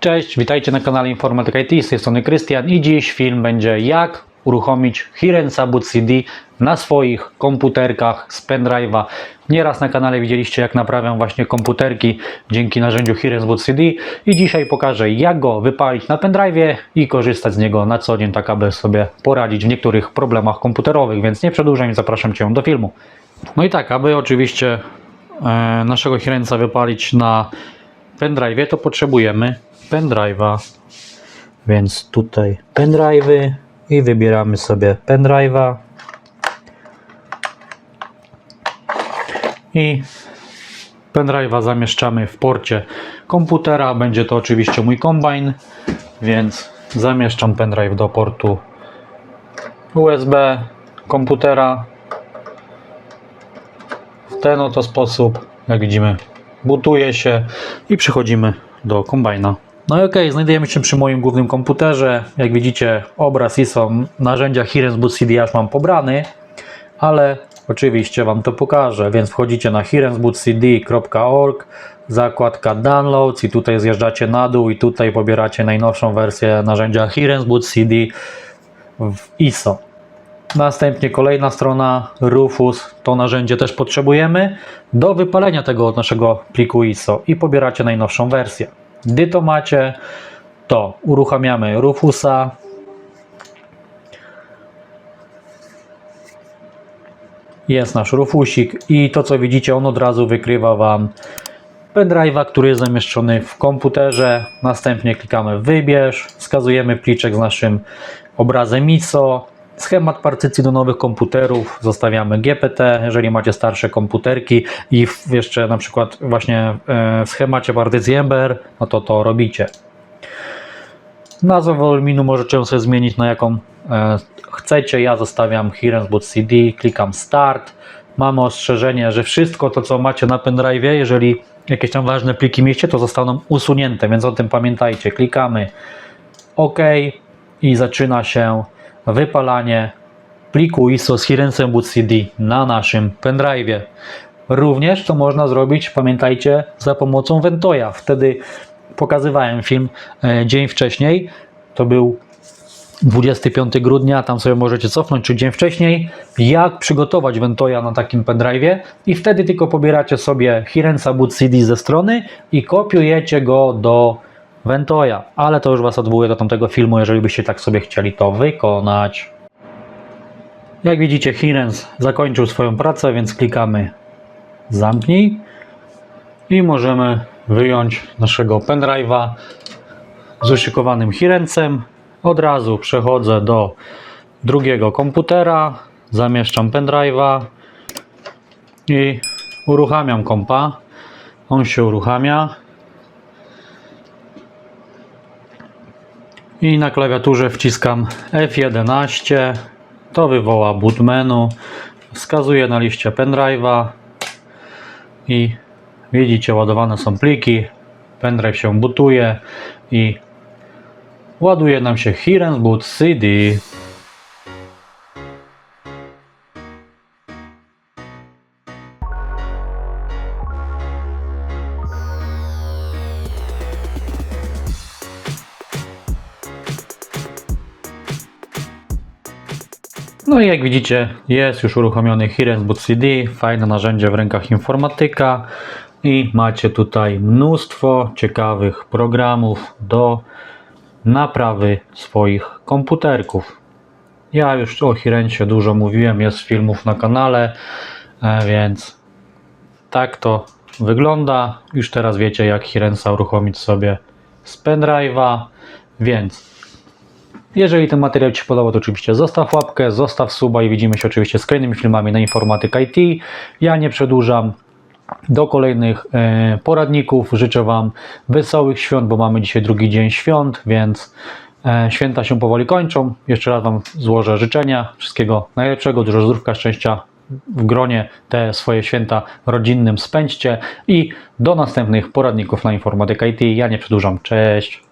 Cześć, witajcie na kanale Informatyka IT, z tej strony Krystian i dziś film będzie jak uruchomić Hirensa Boot CD na swoich komputerkach z pendrive'a. Nieraz na kanale widzieliście jak naprawiam właśnie komputerki dzięki narzędziu Hirens Boot CD i dzisiaj pokażę jak go wypalić na pendrive'ie i korzystać z niego na co dzień, tak aby sobie poradzić w niektórych problemach komputerowych, więc nie przedłużam i zapraszam Cię do filmu. No i tak, aby oczywiście e, naszego Hirensa wypalić na pendrive'ie, to potrzebujemy pendrive'a. Więc tutaj pendrive'y i wybieramy sobie pendrive'a. I pendrive'a zamieszczamy w porcie komputera. Będzie to oczywiście mój kombine, więc zamieszczam pendrive do portu USB komputera w ten oto sposób. Jak widzimy, butuje się i przechodzimy do kombajna. No i okej, znajdujemy się przy moim głównym komputerze. Jak widzicie, obraz ISO narzędzia Hirens Boot CD już mam pobrany, ale oczywiście Wam to pokażę, więc wchodzicie na hirensbootcd.org, zakładka Downloads i tutaj zjeżdżacie na dół i tutaj pobieracie najnowszą wersję narzędzia Hirens Boot CD w ISO. Następnie kolejna strona Rufus, to narzędzie też potrzebujemy do wypalenia tego naszego pliku ISO i pobieracie najnowszą wersję. Gdy to macie, to uruchamiamy Rufusa. Jest nasz Rufusik i to co widzicie, on od razu wykrywa Wam pendrive'a, który jest zamieszczony w komputerze. Następnie klikamy wybierz, wskazujemy pliczek z naszym obrazem ISO, schemat partycji do nowych komputerów, zostawiamy GPT, jeżeli macie starsze komputerki i jeszcze na przykład właśnie e, w schemacie partycji Ember, no to to robicie. Nazwę woluminu możecie sobie zmienić na jaką e, chcecie. Ja zostawiam Hirens Boot CD, klikam Start. Mamy ostrzeżenie, że wszystko to, co macie na pendrive, jeżeli jakieś tam ważne pliki mieście, to zostaną usunięte, więc o tym pamiętajcie. Klikamy OK i zaczyna się wypalanie pliku ISO z Hirensem Boot CD na naszym pendrive. Również to można zrobić, pamiętajcie, za pomocą Ventoya. Wtedy pokazywałem film e, dzień wcześniej. To był 25 grudnia, tam sobie możecie cofnąć, czy dzień wcześniej, jak przygotować Ventoya na takim pendrive'ie i wtedy tylko pobieracie sobie Hirensa Boot CD ze strony i kopiujecie go do Ventoya, ale to już Was odwołuję do tamtego filmu, jeżeli byście tak sobie chcieli to wykonać. Jak widzicie, Hirens zakończył swoją pracę, więc klikamy zamknij i możemy wyjąć naszego pendrive'a z uszykowanym Hirensem. Od razu przechodzę do drugiego komputera, zamieszczam pendrive'a i uruchamiam kompa. On się uruchamia. I na klawiaturze wciskam F11. To wywoła boot menu. Wskazuję na liście pendrive'a i widzicie ładowane są pliki. Pendrive się bootuje i ładuje nam się Hirens Boot CD. No i jak widzicie, jest już uruchomiony Hirens Boot CD, fajne narzędzie w rękach informatyka i macie tutaj mnóstwo ciekawych programów do naprawy swoich komputerków. Ja już o Hirensie dużo mówiłem, jest filmów na kanale, e, więc tak to wygląda. Już teraz wiecie jak Hirensa uruchomić sobie z pendrive'a, więc jeżeli ten materiał Ci się podobał, to oczywiście zostaw łapkę, zostaw suba i widzimy się oczywiście z kolejnymi filmami na Informatyka IT. Ja nie przedłużam. Do kolejnych e, poradników życzę Wam wesołych świąt, bo mamy dzisiaj drugi dzień świąt, więc e, święta się powoli kończą. Jeszcze raz Wam złożę życzenia. Wszystkiego najlepszego, dużo zdrówka, szczęścia w gronie te swoje święta rodzinnym spędźcie i do następnych poradników na Informatyka IT. Ja nie przedłużam. Cześć!